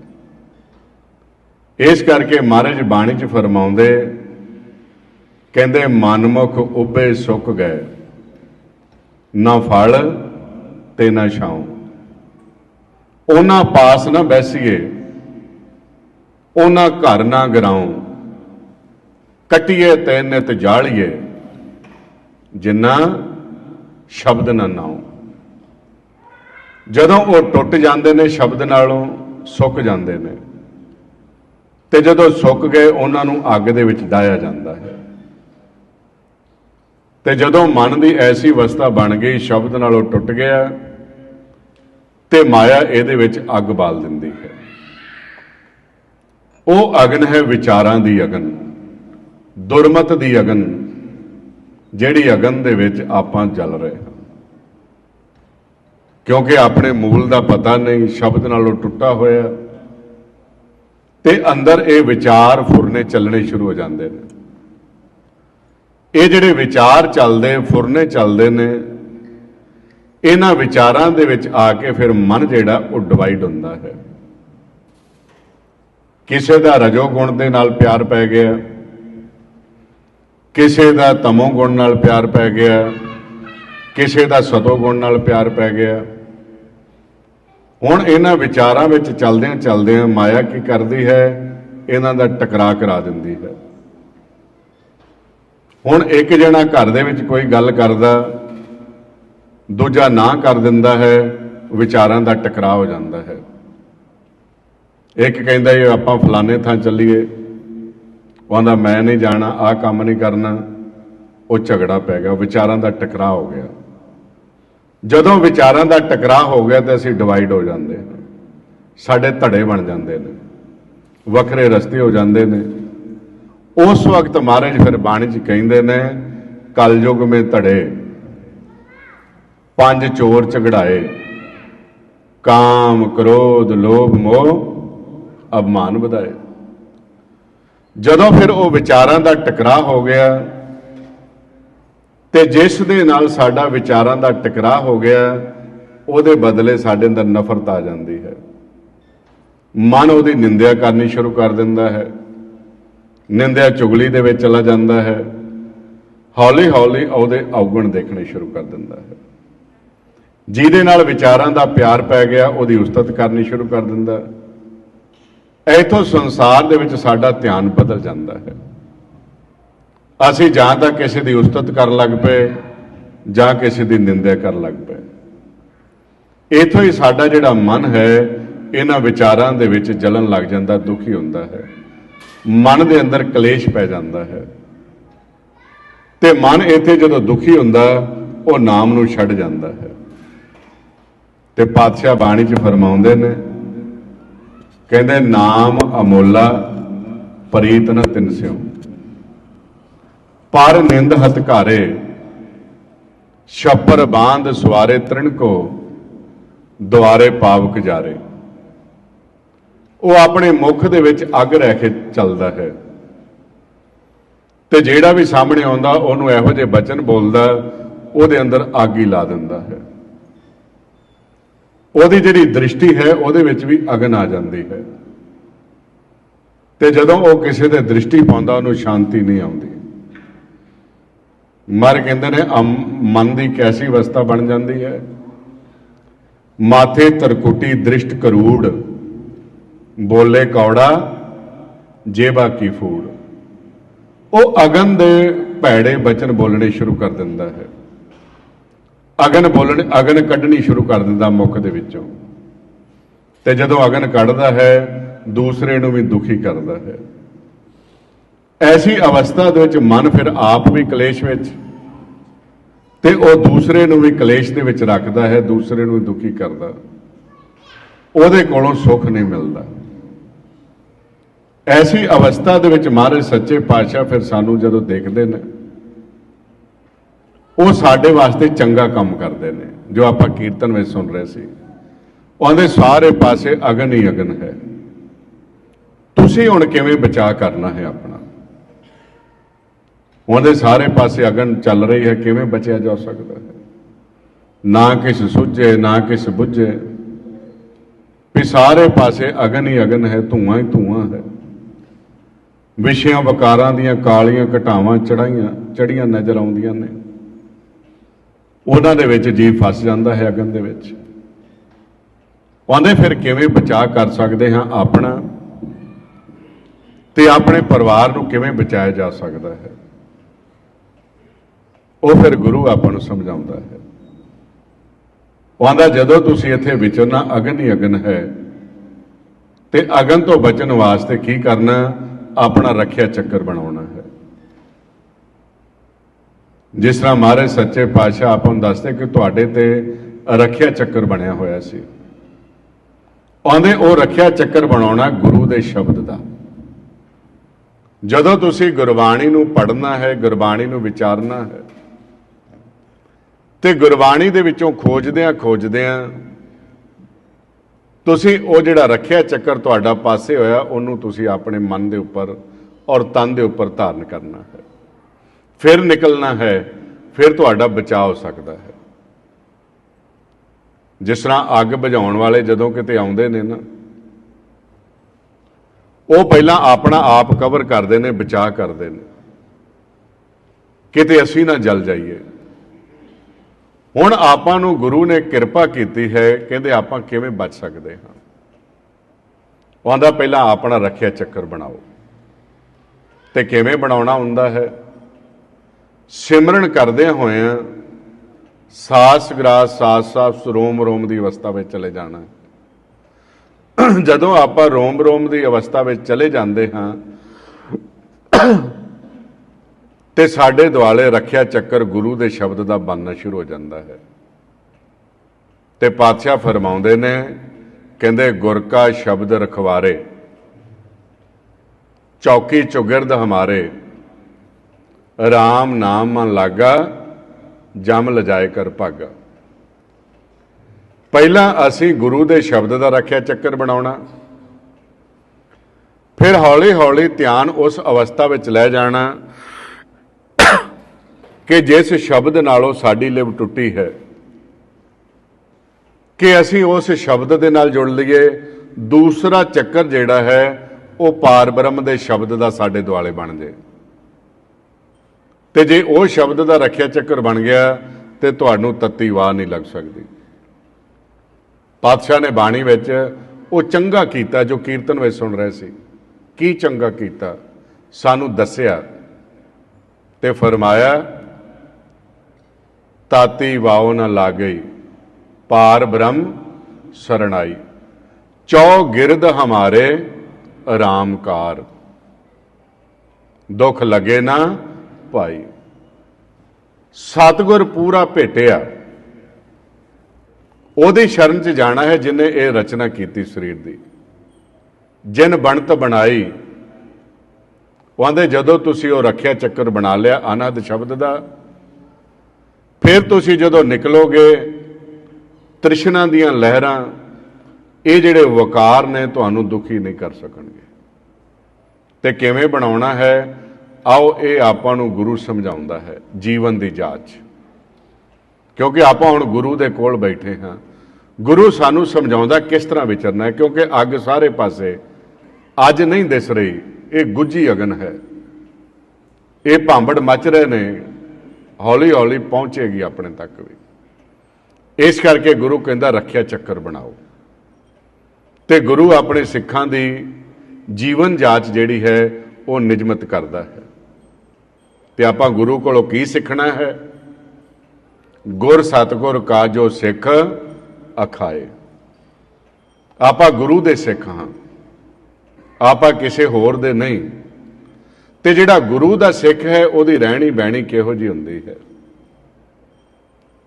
ਇਸ ਕਰਕੇ ਮਹਾਰਾਜ ਬਾਣੀ 'ਚ ਫਰਮਾਉਂਦੇ, ਕਹਿੰਦੇ, ਮਨਮੁਖ ਉੱਬੇ ਸੁੱਕ ਗਏ, ਨਾ ਫਲ ਤੇ ਨਾ ਛਾਉ। ਉਹਨਾਂ ਪਾਸ ਨਾ ਬੈਸੀਏ, ਉਹਨਾਂ ਘਰ ਨਾ ਗਰਾਉ। ਕਟਿਏ ਤੇ ਨਿਤ ਜਾਲੀਏ। ਜਿੰਨਾ ਸ਼ਬਦ ਨਾ ਨਾਉ ਜਦੋਂ ਉਹ ਟੁੱਟ ਜਾਂਦੇ ਨੇ, ਸ਼ਬਦ ਨਾਲੋਂ ਸੁੱਕ ਜਾਂਦੇ ਨੇ। ਤੇ ਜਦੋਂ ਸੁੱਕ ਗਏ, ਉਹਨਾਂ ਨੂੰ ਅੱਗ ਦੇ ਵਿੱਚ ਡਾਇਆ ਜਾਂਦਾ ਹੈ। ਤੇ ਜਦੋਂ ਮਨ ਦੀ ਐਸੀ ਅਵਸਥਾ ਬਣ ਗਈ, ਸ਼ਬਦ ਨਾਲੋਂ ਟੁੱਟ ਗਿਆ, ਤੇ ਮਾਇਆ ਇਹਦੇ ਵਿੱਚ ਅੱਗ ਬਾਲ ਦਿੰਦੀ ਹੈ। ਉਹ ਅਗਨ ਹੈ ਵਿਚਾਰਾਂ ਦੀ ਅਗਨ, ਦੁਰਮਤ ਦੀ ਅਗਨ। ਜਿਹੜੀ ਅਗਨ ਦੇ ਵਿੱਚ ਆਪਾਂ ਜਲ ਰਹੇ ਹਾਂ। ਕਿਉਂਕਿ ਆਪਣੇ ਮੂਲ ਦਾ ਪਤਾ ਨਹੀਂ, ਸ਼ਬਦ ਨਾਲੋਂ ਟੁੱਟਾ ਹੋਇਆ। ਤੇ ਅੰਦਰ ਇਹ ਵਿਚਾਰ ਫੁਰਨੇ ਚੱਲਣੇ ਸ਼ੁਰੂ ਹੋ ਜਾਂਦੇ ਨੇ। ਇਹ ਜਿਹੜੇ ਵਿਚਾਰ ਚੱਲਦੇ, ਫੁਰਨੇ ਚੱਲਦੇ ਨੇ, ਇਹਨਾਂ ਵਿਚਾਰਾਂ ਦੇ ਵਿੱਚ ਆ ਕੇ ਫਿਰ ਮਨ ਜਿਹੜਾ ਉਹ ਡਿਵਾਈਡ ਹੁੰਦਾ ਹੈ। ਕਿਸੇ ਦਾ ਰਜੋ ਗੁਣ ਦੇ ਨਾਲ ਪਿਆਰ ਪੈ ਗਿਆ। ਕਿਸੇ ਦਾ ਤਮੋ ਗੁਣ ਨਾਲ ਪਿਆਰ ਪੈ ਗਿਆ, ਕਿਸੇ ਦਾ ਸਤੋ ਗੁਣ ਨਾਲ ਪਿਆਰ ਪੈ ਗਿਆ। ਹੁਣ ਇਹਨਾਂ ਵਿਚਾਰਾਂ ਵਿੱਚ ਚੱਲਦਿਆਂ ਚੱਲਦਿਆਂ ਮਾਇਆ ਕੀ ਕਰਦੀ ਹੈ? ਇਹਨਾਂ ਦਾ ਟਕਰਾਅ ਕਰਾ ਦਿੰਦੀ ਹੈ। ਹੁਣ ਇੱਕ ਜਣਾ ਘਰ ਦੇ ਵਿੱਚ ਕੋਈ ਗੱਲ ਕਰਦਾ, ਦੂਜਾ ਨਾ ਕਰ ਦਿੰਦਾ ਹੈ, ਵਿਚਾਰਾਂ ਦਾ ਟਕਰਾਅ ਹੋ ਜਾਂਦਾ ਹੈ। ਇੱਕ ਕਹਿੰਦਾ, ਇਹ ਆਪਾਂ ਫਲਾਣੇ ਥਾਂ ਚੱਲੀਏ। ਉਹ ਆਂਦਾ ਮੈਂ ਨਹੀਂ ਜਾਣਾ, ਆਹ ਕੰਮ ਨਹੀਂ ਕਰਨਾ, ਉਹ ਝਗੜਾ ਪੈ ਗਿਆ, ਵਿਚਾਰਾਂ ਦਾ ਟਕਰਾਅ ਹੋ ਗਿਆ। ਜਦੋਂ ਵਿਚਾਰਾਂ ਦਾ ਟਕਰਾਅ ਹੋ ਗਿਆ ਤਾਂ ਅਸੀਂ ਡਿਵਾਈਡ ਹੋ ਜਾਂਦੇ ਸਾਡੇ ਧੜੇ ਬਣ ਜਾਂਦੇ ਨੇ, ਵੱਖਰੇ ਰਸਤੇ ਹੋ ਜਾਂਦੇ ਨੇ। ਉਸ ਵਕਤ ਮਹਾਰਾਜ ਫਿਰ ਬਾਣੀ 'ਚ ਕਹਿੰਦੇ ਨੇ, ਕਲਯੁਗ ਮੇ ਧੜੇ, ਪੰਜ ਚੋਰ ਝਗੜਾਏ, ਕਾਮ, ਕ੍ਰੋਧ, ਲੋਭ, ਮੋਹ ਅਭਮਾਨ ਵਧਾਏ। ਜਦੋਂ ਫਿਰ ਉਹ ਵਿਚਾਰਾਂ ਦਾ ਟਕਰਾਅ ਹੋ ਗਿਆ ਤੇ ਜਿਸ ਦੇ ਨਾਲ ਸਾਡਾ ਵਿਚਾਰਾਂ ਦਾ ਟਕਰਾਅ ਹੋ ਗਿਆ, ਉਹਦੇ ਬਦਲੇ ਸਾਡੇ ਅੰਦਰ ਨਫ਼ਰਤ ਆ ਜਾਂਦੀ ਹੈ। ਮਨ ਉਹਦੀ ਨਿੰਦਿਆ ਕਰਨੀ ਸ਼ੁਰੂ ਕਰ ਦਿੰਦਾ ਹੈ। ਨਿੰਦਿਆ ਚੁਗਲੀ ਦੇ ਵਿੱਚ ਚਲਾ ਜਾਂਦਾ ਹੈ। ਹੌਲੀ ਹੌਲੀ ਉਹਦੇ ਔਗਣ ਦੇਖਣੇ ਸ਼ੁਰੂ ਕਰ ਦਿੰਦਾ ਹੈ। ਜਿਹਦੇ ਨਾਲ ਵਿਚਾਰਾਂ ਦਾ ਪਿਆਰ ਪੈ ਗਿਆ, ਉਹਦੀ ਉਸਤਤ ਕਰਨੀ ਸ਼ੁਰੂ ਕਰ ਦਿੰਦਾ ਹੈ। ਇਥੋਂ ਸੰਸਾਰ ਦੇ ਵਿੱਚ ਸਾਡਾ ਧਿਆਨ ਬਦਲ ਜਾਂਦਾ ਹੈ। ਅਸੀਂ ਜਾਂ ਤਾਂ ਕਿਸੇ ਦੀ ਉਸਤਤ ਕਰਨ ਲੱਗ ਪਏ, ਜਾਂ ਕਿਸੇ ਦੀ ਨਿੰਦਿਆ ਕਰਨ ਲੱਗ ਪਏ। ਇਥੋਂ ਹੀ ਸਾਡਾ ਜਿਹੜਾ ਮਨ ਹੈ, ਇਹਨਾਂ ਵਿਚਾਰਾਂ ਦੇ ਵਿੱਚ ਜਲਣ ਲੱਗ ਜਾਂਦਾ, ਦੁਖੀ ਹੁੰਦਾ ਹੈ। ਮਨ ਦੇ ਅੰਦਰ ਕਲੇਸ਼ ਪੈ ਜਾਂਦਾ ਹੈ। ਤੇ ਮਨ ਇੱਥੇ ਜਦੋਂ ਦੁਖੀ ਹੁੰਦਾ, ਉਹ ਨਾਮ ਨੂੰ ਛੱਡ ਜਾਂਦਾ ਹੈ। ਤੇ ਪਾਤਸ਼ਾਹ ਬਾਣੀ 'ਚ ਫਰਮਾਉਂਦੇ ਨੇ ਕਹਿੰਦੇ ਨਾਮ ਅਮੋਲਾ, ਪ੍ਰੀਤ ਨ ਤਿਨਸਿਓ ਪਰ ਨਿੰਦ ਹਤਕਾਰੇ ਛੱਪਰ ਬਾਂਧ ਸਵਾਰੇ ਤ੍ਰਿਣ ਕੋ, ਦੁਆਰੇ ਪਾਵਕ ਜਾਰੇ। ਉਹ ਆਪਣੇ ਮੁਖ ਦੇ ਵਿੱਚ ਅੱਗ ਰਹਿ ਕੇ ਚੱਲਦਾ ਹੈ। ਤੇ ਜਿਹੜਾ ਵੀ ਸਾਹਮਣੇ ਆਉਂਦਾ, ਉਹਨੂੰ ਇਹੋ ਜਿਹੇ ਬਚਨ ਬੋਲਦਾ, ਉਹਦੇ ਅੰਦਰ ਅੱਗ ਹੀ ਲਾ ਦਿੰਦਾ ਹੈ। ਉਹਦੀ ਜਿਹੜੀ ਦ੍ਰਿਸ਼ਟੀ ਹੈ, ਉਹਦੇ ਵਿੱਚ ਵੀ ਅਗਨ ਆ ਜਾਂਦੀ ਹੈ। ਤੇ ਜਦੋਂ ਉਹ ਕਿਸੇ ਦੇ ਦ੍ਰਿਸ਼ਟੀ ਪਾਉਂਦਾ, ਉਹਨੂੰ ਸ਼ਾਂਤੀ ਨਹੀਂ ਆਉਂਦੀ। ਮਰ ਕਹਿੰਦੇ ਨੇ ਮਨ ਦੀ ਕੈਸੀ ਅਵਸਥਾ ਬਣ ਜਾਂਦੀ ਹੈ। ਮਾਥੇ ਤਰਕੁਟੀ ਦ੍ਰਿਸ਼ਟ ਕਰੂੜ, ਬੋਲੇ ਕੌੜਾ, ਜੇਬਾ ਕੀ ਫੂੜ। ਉਹ ਅਗਨ ਦੇ ਭੈੜੇ ਬਚਨ ਬੋਲਣੇ ਸ਼ੁਰੂ ਕਰ ਦਿੰਦਾ ਹੈ। ਅਗਨ ਬੋਲਣ, ਅਗਨ ਕੱਢਣੀ ਸ਼ੁਰੂ ਕਰ ਦਿੰਦਾ ਮੁਖ ਦੇ ਵਿੱਚੋਂ। ਤੇ ਜਦੋਂ ਅਗਨ ਕੱਢਦਾ ਹੈ, ਦੂਸਰੇ ਨੂੰ ਵੀ ਦੁਖੀ ਕਰਦਾ ਹੈ। ਐਸੀ ਅਵਸਥਾ ਦੇ ਵਿੱਚ ਮਨ ਫਿਰ ਆਪ ਵੀ ਕਲੇਸ਼ ਵਿੱਚ, ਤੇ ਉਹ ਦੂਸਰੇ ਨੂੰ ਵੀ ਕਲੇਸ਼ ਦੇ ਵਿੱਚ ਰੱਖਦਾ ਹੈ, ਦੂਸਰੇ ਨੂੰ ਵੀ ਦੁਖੀ ਕਰਦਾ। ਉਹਦੇ ਕੋਲੋਂ ਸੁੱਖ ਨਹੀਂ ਮਿਲਦਾ। ਐਸੀ ਅਵਸਥਾ ਦੇ ਵਿੱਚ ਮਹਾਰਾਜ ਸੱਚੇ ਪਾਤਸ਼ਾਹ ਫਿਰ ਸਾਨੂੰ ਜਦੋਂ ਦੇਖਦੇ ਨੇ ਉਹ ਸਾਡੇ ਵਾਸਤੇ ਚੰਗਾ ਕੰਮ ਕਰਦੇ ਨੇ, ਜੋ ਆਪਾਂ ਕੀਰਤਨ ਵਿੱਚ ਸੁਣ ਰਹੇ ਸੀ। ਉਹਦੇ ਸਾਰੇ ਪਾਸੇ ਅਗਨ ਹੀ ਅਗਨ ਹੈ। ਤੁਸੀਂ ਹੁਣ ਕਿਵੇਂ ਬਚਾ ਕਰਨਾ ਹੈ ਆਪਣਾ? ਉਹਦੇ ਸਾਰੇ ਪਾਸੇ ਅਗਨ ਚੱਲ ਰਹੀ ਹੈ, ਕਿਵੇਂ ਬਚਿਆ ਜਾ ਸਕਦਾ ਹੈ? ਨਾ ਕਿਸ ਸੁਝੇ, ਨਾ ਕਿਸ ਬੁੱਝੇ, ਵੀ ਸਾਰੇ ਪਾਸੇ ਅਗਨ ਹੀ ਅਗਨ ਹੈ, ਧੂਆਂ ਹੀ ਧੂਆਂ ਹੈ। ਵਿਸ਼ਿਆਂ, ਵਕਾਰਾਂ ਦੀਆਂ ਕਾਲੀਆਂ ਘਟਾਵਾਂ ਚੜਾਈਆਂ ਚੜੀਆਂ ਨਜ਼ਰ ਆਉਂਦੀਆਂ ਨੇ। ਉਹਨਾਂ ਦੇ ਵਿੱਚ ਜੀਵ ਫਸ ਜਾਂਦਾ ਹੈ ਅਗਨ ਦੇ ਵਿੱਚ। ਉਹਦੇ ਫਿਰ ਕਿਵੇਂ ਬਚਾਅ ਕਰ ਸਕਦੇ ਹਾਂ ਆਪਣਾ? ਤੇ ਆਪਣੇ ਪਰਿਵਾਰ ਨੂੰ ਕਿਵੇਂ ਬਚਾਇਆ ਜਾ ਸਕਦਾ ਹੈ? ਉਹ ਫਿਰ ਗੁਰੂ ਆਪਾਂ ਨੂੰ ਸਮਝਾਉਂਦਾ ਹੈ। ਉਹਦਾ ਜਦੋਂ ਤੁਸੀਂ ਇੱਥੇ ਵਿਚਰਨਾ, ਅਗਨ ਹੀ ਅਗਨ ਹੈ। ਤੇ ਅਗਨ ਤੋਂ ਬਚਣ ਵਾਸਤੇ ਕੀ ਕਰਨਾ? ਆਪਣਾ ਰੱਖਿਆ ਚੱਕਰ ਬਣਾਉਣਾ ਹੈ। ਜਿਸ ਤਰ੍ਹਾਂ ਮਹਾਰਾਜ ਸੱਚੇ ਪਾਤਸ਼ਾਹ ਆਪਾਂ ਨੂੰ ਦੱਸਦੇ ਕਿ ਤੁਹਾਡੇ ਤੇ ਰੱਖਿਆ ਚੱਕਰ ਬਣਿਆ ਹੋਇਆ ਸੀ। ਆਉਂਦੇ ਉਹ ਰੱਖਿਆ ਚੱਕਰ ਬਣਾਉਣਾ ਗੁਰੂ ਦੇ ਸ਼ਬਦ ਦਾ। ਜਦੋਂ ਤੁਸੀਂ ਗੁਰਬਾਣੀ ਨੂੰ ਪੜ੍ਹਨਾ ਹੈ, ਗੁਰਬਾਣੀ ਨੂੰ ਵਿਚਾਰਨਾ ਹੈ, ਤੇ ਗੁਰਬਾਣੀ ਦੇ ਵਿੱਚੋਂ ਖੋਜਦਿਆਂ ਖੋਜਦਿਆਂ ਤੁਸੀਂ ਉਹ ਜਿਹੜਾ ਰੱਖਿਆ ਚੱਕਰ ਤੁਹਾਡਾ ਪਾਸੇ ਹੋਇਆ, ਉਹਨੂੰ ਤੁਸੀਂ ਆਪਣੇ ਮਨ ਦੇ ਉੱਪਰ ਔਰ ਤਨ ਦੇ ਉੱਪਰ ਧਾਰਨ ਕਰਨਾ ਹੈ। ਫਿਰ ਨਿਕਲਣਾ ਹੈ, ਫਿਰ ਤੁਹਾਡਾ ਬਚਾਅ ਹੋ ਸਕਦਾ ਹੈ। ਜਿਸ ਤਰ੍ਹਾਂ ਅੱਗ ਬੁਝਾਉਣ ਵਾਲੇ ਜਦੋਂ ਕਿਤੇ ਆਉਂਦੇ ਨੇ ਨਾ, ਉਹ ਪਹਿਲਾਂ ਆਪਣਾ ਆਪ ਕਵਰ ਕਰਦੇ ਨੇ, ਬਚਾਅ ਕਰਦੇ ਨੇ। ਕਿਤੇ ਅਸੀਂ ਨਾ ਜਲ ਜਾਈਏ। ਹੁਣ ਆਪਾਂ ਨੂੰ ਗੁਰੂ ਨੇ ਕਿਰਪਾ ਕੀਤੀ ਹੈ, ਕਹਿੰਦੇ ਆਪਾਂ ਕਿਵੇਂ ਬਚ ਸਕਦੇ ਹਾਂ? ਉਹਦਾ ਪਹਿਲਾਂ ਆਪਣਾ ਰੱਖਿਆ ਚੱਕਰ ਬਣਾਓ। ਤੇ ਕਿਵੇਂ ਬਣਾਉਣਾ ਹੁੰਦਾ ਹੈ? ਸਿਮਰਨ ਕਰਦਿਆਂ ਹੋਇਆਂ ਸਾਸ ਗਰਾਸ, ਸਾਸ ਸਾਸ, ਰੋਮ ਰੋਮ ਦੀ ਅਵਸਥਾ ਵਿੱਚ ਚਲੇ ਜਾਣਾ ਜਦੋਂ ਆਪਾਂ ਰੋਮ ਰੋਮ ਦੀ ਅਵਸਥਾ ਵਿੱਚ ਚਲੇ ਜਾਂਦੇ ਹਾਂ, ਤੇ ਸਾਡੇ ਦੁਆਲੇ ਰੱਖਿਆ ਚੱਕਰ ਗੁਰੂ ਦੇ ਸ਼ਬਦ ਦਾ ਬਣਨਾ ਸ਼ੁਰੂ ਹੋ ਜਾਂਦਾ ਹੈ। ਤੇ ਪਾਤਸ਼ਾਹ ਫਰਮਾਉਂਦੇ ਨੇ, ਕਹਿੰਦੇ, ਗੁਰ ਕਾ ਸ਼ਬਦ ਰਖਵਾਰੇ, ਚੌਕੀ ਚੁਗਿਰਦ ਹਮਾਰੇ RAM ਨਾਮ ਮਨ ਲਾਗਾ, ਜਮ ਲਜਾਏ ਕਰ ਭਾਗਾ। ਪਹਿਲਾਂ ਅਸੀਂ ਗੁਰੂ ਦੇ ਸ਼ਬਦ ਦਾ ਰੱਖਿਆ ਚੱਕਰ ਬਣਾਉਣਾ। ਫਿਰ ਹੌਲੀ ਹੌਲੀ ਧਿਆਨ ਉਸ ਅਵਸਥਾ ਵਿੱਚ ਲੈ ਜਾਣਾ ਕਿ ਜਿਸ ਸ਼ਬਦ ਨਾਲੋਂ ਸਾਡੀ ਲਿਵ ਟੁੱਟੀ ਹੈ, ਕਿ ਅਸੀਂ ਉਸ ਸ਼ਬਦ ਦੇ ਨਾਲ ਜੁੜ ਲਈਏ। ਦੂਸਰਾ ਚੱਕਰ ਜਿਹੜਾ ਹੈ, ਉਹ ਪਾਰ ਬ੍ਰਹਮ ਦੇ ਸ਼ਬਦ ਦਾ ਸਾਡੇ ਦੁਆਲੇ ਬਣ ਜਾਏ ਤੇ ਜੇ ਉਹ ਸ਼ਬਦ ਦਾ ਰੱਖਿਆ ਚੱਕਰ ਬਣ ਗਿਆ, ਤੇ ਤੁਹਾਨੂੰ ਤੱਤੀ ਵਾਹ ਨਹੀਂ ਲੱਗ ਸਕਦੀ। ਪਾਤਸ਼ਾਹ ਨੇ ਬਾਣੀ ਵਿੱਚ ਉਹ ਚੰਗਾ ਕੀਤਾ ਜੋ ਕੀਰਤਨ ਵਿੱਚ ਸੁਣ ਰਹੇ ਸੀ। ਕੀ ਚੰਗਾ ਕੀਤਾ? ਸਾਨੂੰ ਦੱਸਿਆ ਤੇ ਫਰਮਾਇਆ, ਤਾਤੀ ਵਾਉ ਨ ਲਾਗਈ, ਪਾਰ ਬ੍ਰਹਮ ਸਰਣਾਈ। ਚੌ ਗਿਰਦ ਹਮਾਰੇ ਆਰਾਮਕਾਰ ਦੁੱਖ ਲਗੇ ਨਾ ਭਾਈ, ਸਤਗੁਰ ਪੂਰਾ ਭੇਟਿਆ। ਉਹਦੀ ਸ਼ਰਨ 'ਚ ਜਾਣਾ ਹੈ ਜਿਨੇ ਇਹ ਰਚਨਾ ਕੀਤੀ ਸਰੀਰ ਦੀ। ਜਿਨ ਬਣਤ ਬਣਾਈ, ਉਹ ਆਂਦੇ ਜਦੋਂ ਤੁਸੀਂ ਉਹ ਰੱਖਿਆ ਚੱਕਰ ਬਣਾ ਲਿਆ ਅਨਹਦ ਸ਼ਬਦ ਦਾ, ਫਿਰ ਤੁਸੀਂ ਜਦੋਂ ਨਿਕਲੋਗੇ, ਤ੍ਰਿਸ਼ਨਾ ਦੀਆਂ ਲਹਿਰਾਂ, ਇਹ ਜਿਹੜੇ ਵਕਾਰ ਨੇ, ਤੁਹਾਨੂੰ ਦੁਖੀ ਨਹੀਂ ਕਰ ਸਕਣਗੇ। ਤੇ ਕਿਵੇਂ ਬਣਾਉਣਾ ਹੈ? ਆਓ, ਇਹ ਆਪਾਂ ਨੂੰ ਗੁਰੂ ਸਮਝਾਉਂਦਾ ਹੈ, ਜੀਵਨ ਦੀ ਜਾਂਚ। ਕਿਉਂਕਿ ਆਪਾਂ ਹੁਣ ਗੁਰੂ ਦੇ ਕੋਲ ਬੈਠੇ ਹਾਂ। ਗੁਰੂ ਸਾਨੂੰ ਸਮਝਾਉਂਦਾ ਕਿਸ ਤਰ੍ਹਾਂ ਵਿਚਰਨਾ ਹੈ, ਕਿਉਂਕਿ ਅੱਗ ਸਾਰੇ ਪਾਸੇ ਅੱਜ ਨਹੀਂ ਦਿਸ ਰਹੀ, ਇਹ ਗੁੱਜੀ ਅਗਨ ਹੈ। ਇਹ ਭਾਂਬੜ ਮਚ ਰਹੇ ਨੇ ਹੌਲੀ ਹੌਲੀ ਪਹੁੰਚੇਗੀ ਆਪਣੇ ਤੱਕ ਵੀ। ਇਸ ਕਰਕੇ ਗੁਰੂ ਕਹਿੰਦਾ, ਰੱਖਿਆ ਚੱਕਰ ਬਣਾਓ। ਤੇ ਗੁਰੂ ਆਪਣੇ ਸਿੱਖਾਂ ਦੀ ਜੀਵਨ ਜਾਂਚ ਜਿਹੜੀ ਹੈ, ਉਹ ਨਿਯਮਤ ਕਰਦਾ ਹੈ। ਤੇ ਆਪਾਂ ਗੁਰੂ ਕੋਲੋਂ ਕੀ ਸਿੱਖਣਾ ਹੈ? ਗੁਰ ਸਤਗੁਰ ਕਾ ਜੋ ਸਿੱਖ, ਅਖਾਏ। ਆਪਾਂ ਗੁਰੂ ਦੇ ਸਿੱਖ ਹਾਂ। ਆਪਾਂ ਕਿਸੇ ਹੋਰ ਦੇ ਨਹੀਂ। ਤੇ ਜਿਹੜਾ ਗੁਰੂ ਦਾ ਸਿੱਖ ਹੈ, ਉਹਦੀ ਰਹਿਣੀ ਬਹਿਣੀ ਕਿਹੋ ਜੀ ਹੁੰਦੀ ਹੈ?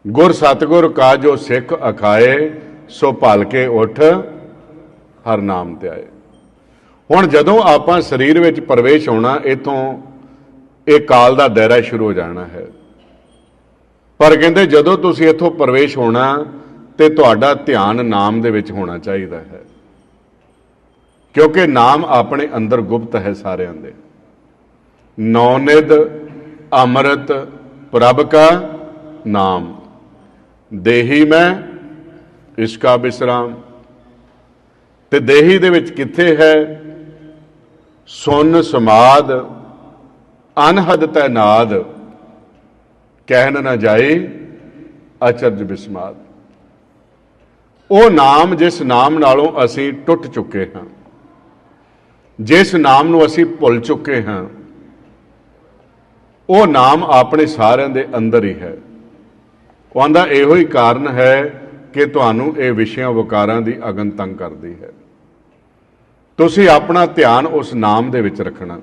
ਗੁਰ ਸਤਗੁਰ ਕਾ ਜੋ ਸਿੱਖ, ਅਖਾਏ, ਸੋ ਭਲ ਕੇ ਉਠ, ਹਰ ਨਾਮ ਤੇ ਆਏ ਹੁਣ ਜਦੋਂ ਆਪਾਂ ਸਰੀਰ ਵਿੱਚ ਪ੍ਰਵੇਸ਼ ਹੋਣਾ, ਇਥੋਂ ਇਹ ਕਾਲ ਦਾ ਦਾਇਰਾ ਸ਼ੁਰੂ ਹੋ ਜਾਣਾ ਹੈ। ਪਰ ਕਹਿੰਦੇ ਜਦੋਂ ਤੁਸੀਂ ਇੱਥੋਂ ਪ੍ਰਵੇਸ਼ ਹੋਣਾ ਤੇ ਤੁਹਾਡਾ ਧਿਆਨ ਨਾਮ ਦੇ ਵਿੱਚ ਹੋਣਾ ਚਾਹੀਦਾ ਹੈ। ਕਿਉਂਕਿ ਨਾਮ ਆਪਣੇ ਅੰਦਰ ਗੁਪਤ ਹੈ ਸਾਰਿਆਂ ਦੇ। ਨੌਨਿਦ ਅੰਮ੍ਰਿਤ, ਪ੍ਰਭ ਕਾ ਨਾਮ। ਦੇਹੀ ਮੈਂ ਇਸਕਾ ਬਿਸਰਾਮ। ਤੇ ਦੇਹੀ ਦੇ ਵਿੱਚ ਕਿੱਥੇ ਹੈ? ਸੁਨ ਸਮਾਦ ਅਨਹਦ ਤੈ ਨਾਦ, ਕਹਿਣ ਨਾ ਜਾਏ ਅਚਰਜ ਬਿਸਮਾਦ। ਉਹ ਨਾਮ ਜਿਸ ਨਾਮ ਨਾਲੋਂ ਅਸੀਂ ਟੁੱਟ ਚੁੱਕੇ ਹਾਂ, ਜਿਸ ਨਾਮ ਨੂੰ ਅਸੀਂ ਭੁੱਲ ਚੁੱਕੇ ਹਾਂ, ਉਹ ਨਾਮ ਆਪਣੇ ਸਾਰਿਆਂ ਦੇ ਅੰਦਰ ਹੀ ਹੈ। ਉਹਦਾ ਇਹੋ ਹੀ ਕਾਰਨ ਹੈ ਕਿ ਤੁਹਾਨੂੰ ਇਹ ਵਿਸ਼ਿਆਂ ਵਿਕਾਰਾਂ ਦੀ ਅਗਨ ਤੰਗ ਕਰਦੀ ਹੈ। ਤੁਸੀਂ ਆਪਣਾ ਧਿਆਨ ਉਸ ਨਾਮ ਦੇ ਵਿੱਚ ਰੱਖਣਾ।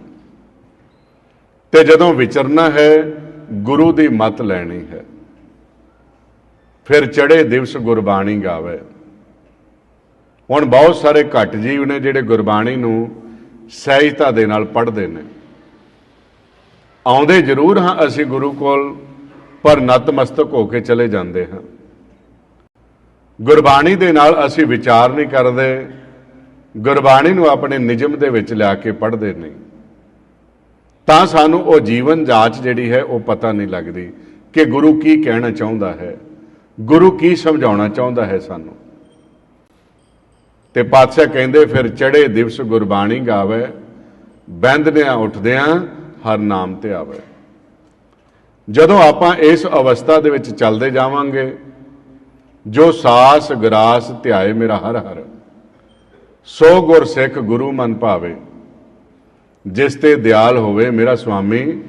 ਤੇ ਜਦੋਂ ਵਿਚਰਨਾ ਹੈ, ਗੁਰੂ ਦੀ ਮਤ ਲੈਣੀ ਹੈ। ਫਿਰ ਚੜੇ ਦਿਵਸ ਗੁਰਬਾਣੀ ਗਾਵੇ। ਹੁਣ ਬਹੁਤ ਸਾਰੇ ਘੱਟ ਜੀਵ ਨੇ ਜਿਹੜੇ ਗੁਰਬਾਣੀ ਨੂੰ ਸਹਿਜਤਾ ਦੇ ਨਾਲ ਪੜ੍ਹਦੇ ਨੇ। ਆਉਂਦੇ ਜ਼ਰੂਰ ਹਾਂ ਅਸੀਂ ਗੁਰੂ ਕੋਲ, ਪਰ ਨਤਮਸਤਕ ਹੋ ਕੇ ਚਲੇ ਜਾਂਦੇ ਹਾਂ। ਗੁਰਬਾਣੀ ਦੇ ਨਾਲ ਅਸੀਂ ਵਿਚਾਰ ਨਹੀਂ ਕਰਦੇ। ਗੁਰਬਾਣੀ ਨੂੰ ਆਪਣੇ ਨਿਯਮ ਦੇ ਵਿੱਚ ਲਿਆ ਕੇ ਪੜ੍ਹਦੇ ਨਹੀਂ ਤਾਂ ਸਾਨੂੰ ਉਹ ਜੀਵਨ ਜਾਂਚ ਜਿਹੜੀ ਹੈ, ਉਹ ਪਤਾ ਨਹੀਂ ਲੱਗਦੀ ਕਿ ਗੁਰੂ ਕੀ ਕਹਿਣਾ ਚਾਹੁੰਦਾ ਹੈ, ਗੁਰੂ ਕੀ ਸਮਝਾਉਣਾ ਚਾਹੁੰਦਾ ਹੈ ਸਾਨੂੰ। ਤੇ ਪਾਤਸ਼ਾਹ ਕਹਿੰਦੇ, ਫਿਰ ਚੜੇ ਦਿਵਸ ਗੁਰਬਾਣੀ ਗਾਵੇ ਬੈੰਦਨਿਆਂ ਉੱਠਦਿਆਂ ਹਰ ਨਾਮ ਤੇ ਆਵੇ। ਜਦੋਂ ਆਪਾਂ ਇਸ ਅਵਸਥਾ ਦੇ ਵਿੱਚ ਚੱਲਦੇ ਜਾਵਾਂਗੇ, ਜੋ ਸਾਸ ਗਰਾਸ ਧਿਆਏ ਮੇਰਾ ਹਰ ਹਰ ਸੋ ਗੁਰ ਸਿੱਖ ਗੁਰੂ ਮਨ ਭਾਵੇ। ਜਿਸ ਤੇ ਦਿਆਲ ਹੋਵੇ, ਮੇਰਾ ਸੁਆਮੀ,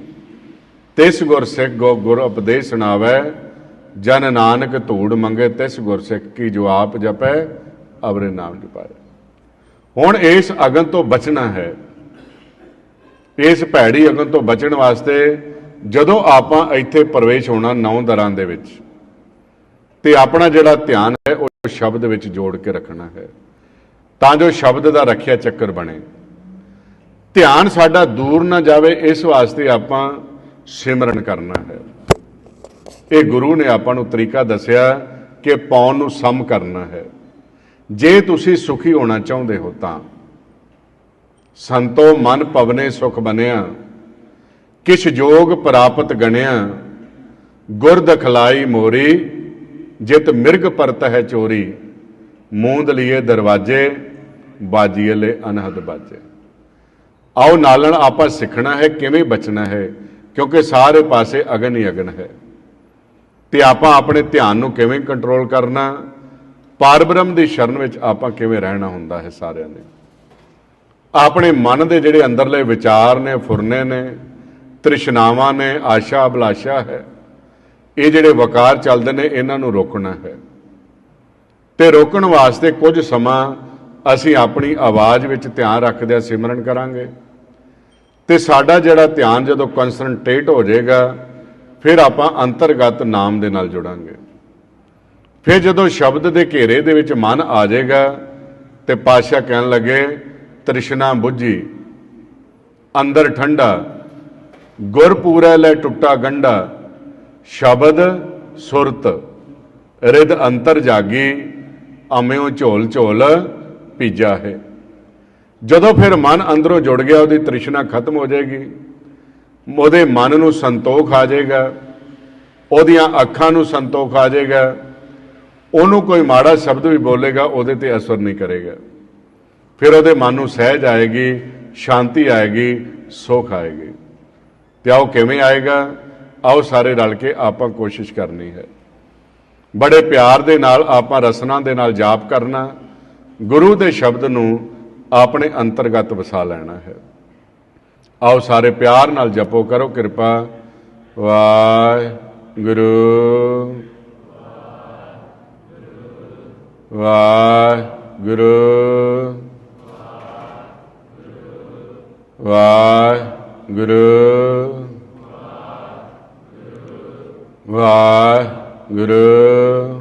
ਤਿਸ ਗੁਰ ਸਿੱਖ ਗੋ ਗੁਰ ਉਪਦੇਸ਼ ਸੁਣਾਵੇ, ਜਨ ਨਾਨਕ ਧੂੜ ਮੰਗੇ, ਤਿਸ ਗੁਰ ਸਿੱਖ ਕੀ ਜੋ ਆਪ ਜਪੈ, ਅਵਰੇ ਨਾਮ ਜਪਾਏ। ਹੁਣ ਇਸ ਅਗਨ ਤੋਂ ਬਚਣਾ ਹੈ। ਇਸ ਭੈੜੀ ਅਗਨ ਤੋਂ ਬਚਣ ਵਾਸਤੇ ਜਦੋਂ ਆਪਾਂ ਇੱਥੇ ਪ੍ਰਵੇਸ਼ ਹੋਣਾ ਨੌ ਦਰਾਂ ਦੇ ਵਿੱਚ, ਤੇ ਆਪਣਾ ਜਿਹੜਾ ਧਿਆਨ ਹੈ, ਉਹ ਸ਼ਬਦ ਵਿੱਚ ਜੋੜ ਕੇ ਰੱਖਣਾ ਹੈ। ਤਾਂ ਜੋ ਸ਼ਬਦ ਦਾ ਰੱਖਿਆ ਚੱਕਰ ਬਣੇ। ਧਿਆਨ ਸਾਡਾ ਦੂਰ ਨਾ ਜਾਵੇ, ਇਸ ਵਾਸਤੇ ਆਪਾਂ ਸਿਮਰਨ ਕਰਨਾ ਹੈ। ਇਹ ਗੁਰੂ ਨੇ ਆਪਾਂ ਨੂੰ ਤਰੀਕਾ ਦੱਸਿਆ ਕਿ ਪੌਣ ਨੂੰ ਸਮ ਕਰਨਾ ਹੈ। ਜੇ ਤੁਸੀਂ ਸੁਖੀ ਹੋਣਾ ਚਾਹੁੰਦੇ ਹੋ ਤਾਂ। ਸੰਤੋ ਮਨ ਪਵਨੇ ਸੁਖ ਬਨਿਆ ਕਿਛ ਜੋਗ ਪ੍ਰਾਪਤ ਗਣਿਆ ਗੁਰਦ ਖਲਾਈ ਮੋਰੀ, ਜਿਤ ਮਿਰਗ ਪਰਤ ਹੈ ਚੋਰੀ, ਮੂੰਦ ਲਿਏ ਦਰਵਾਜੇ, ਬਾਜੀਏ ਲੈ ਅਨਹਦ ਬਾਜੇ। ਆਓ ਨਾਲ ਨਾਲ ਆਪਾਂ ਸਿੱਖਣਾ ਹੈ, ਕਿਵੇਂ ਬਚਣਾ ਹੈ, ਕਿਉਂਕਿ ਸਾਰੇ ਪਾਸੇ ਅਗਨ ਹੀ ਅਗਨ ਹੈ। ਤੇ ਆਪਾਂ ਆਪਣੇ ਧਿਆਨ ਨੂੰ ਕਿਵੇਂ ਕੰਟਰੋਲ ਕਰਨਾ, ਪਾਰਬ੍ਰਹਮ ਦੀ ਸ਼ਰਨ ਵਿੱਚ ਆਪਾਂ ਕਿਵੇਂ ਰਹਿਣਾ ਹੁੰਦਾ ਹੈ ਸਾਰਿਆਂ ਨੇ। ਆਪਣੇ ਮਨ ਦੇ ਜਿਹੜੇ ਅੰਦਰਲੇ ਵਿਚਾਰ ਨੇ, ਫੁਰਨੇ ਨੇ, ਤ੍ਰਿਸ਼ਨਾਵਾਂ ਨੇ, ਆਸ਼ਾ ਅਭਲਾਸ਼ਾ ਹੈ, ਇਹ ਜਿਹੜੇ ਵਕਾਰ ਚੱਲਦੇ ਨੇ, ਇਹਨਾਂ ਨੂੰ ਰੋਕਣਾ ਹੈ। ਤੇ ਰੋਕਣ ਵਾਸਤੇ ਕੁਝ ਸਮਾਂ ਅਸੀਂ ਆਪਣੀ ਆਵਾਜ਼ ਵਿੱਚ ਧਿਆਨ ਰੱਖਦਿਆਂ ਸਿਮਰਨ ਕਰਾਂਗੇ। ਤੇ ਸਾਡਾ ਜਿਹੜਾ ਧਿਆਨ ਜਦੋਂ ਕਨਸੈਂਟਰੇਟ ਹੋ ਜਾਏਗਾ, ਫਿਰ ਆਪਾਂ ਅੰਤਰਗਤ ਨਾਮ ਦੇ ਨਾਲ ਜੁੜਾਂਗੇ। ਫਿਰ ਜਦੋਂ ਸ਼ਬਦ ਦੇ ਘੇਰੇ ਦੇ ਵਿੱਚ ਮਨ ਆ ਜਾਏਗਾ, ਤੇ ਪਾਸ਼ਾ ਕਹਿਣ ਲੱਗੇ, ਤ੍ਰਿਸ਼ਨਾ ਬੁੱਝੀ, ਅੰਦਰ ਠੰਡਾ, ਗੁਰਪੂਰੈ ਲੈ ਟੁੱਟਾ ਗੰਢਾ ਸ਼ਬਦ ਸੁਰਤ ਰਿਦ ਅੰਤਰ ਜਾਗੀ ਅਮਿਓ ਝੋਲ ਝੋਲ ਭੀਜਾ ਹੈ। ਜਦੋਂ ਫਿਰ ਮਨ ਅੰਦਰੋਂ ਜੁੜ ਗਿਆ, ਉਹਦੀ ਤ੍ਰਿਸ਼ਨਾ ਖਤਮ ਹੋ ਜਾਏਗੀ। ਉਹਦੇ ਮਨ ਨੂੰ ਸੰਤੋਖ ਆ ਜਾਏਗਾ। ਉਹਦੀਆਂ ਅੱਖਾਂ ਨੂੰ ਸੰਤੋਖ ਆ ਜਾਏਗਾ। ਉਹਨੂੰ ਕੋਈ ਮਾੜਾ ਸ਼ਬਦ ਵੀ ਬੋਲੇਗਾ, ਉਹਦੇ ਤੇ ਅਸਰ ਨਹੀਂ ਕਰੇਗਾ। ਫਿਰ ਉਹਦੇ ਮਨ ਨੂੰ ਸਹਿਜ ਆਏਗੀ, ਸ਼ਾਂਤੀ ਆਏਗੀ, ਸੁਖ ਆਏਗੀ। ਤੇ ਆਓ ਕਿਵੇਂ ਆਏਗਾ? ਆਓ ਸਾਰੇ ਰਲ ਕੇ ਆਪਾਂ ਕੋਸ਼ਿਸ਼ ਕਰਨੀ ਹੈ। ਬੜੇ ਪਿਆਰ ਦੇ ਨਾਲ ਆਪਾਂ ਰਸਨਾ ਦੇ ਨਾਲ ਜਾਪ ਕਰਨਾ। ਗੁਰੂ ਦੇ ਸ਼ਬਦ ਨੂੰ ਆਪਣੇ ਅੰਤਰਗਤ ਵਸਾ ਲੈਣਾ ਹੈ। ਆਓ ਸਾਰੇ ਪਿਆਰ ਨਾਲ ਜਪੋ, ਕਰੋ ਕਿਰਪਾ। ਵਾਹਿਗੁਰੂ। ਵਾਹਿਗੁਰੂ। ਵਾਹਿਗੁਰੂ। ਵਾਹਿਗੁਰੂ।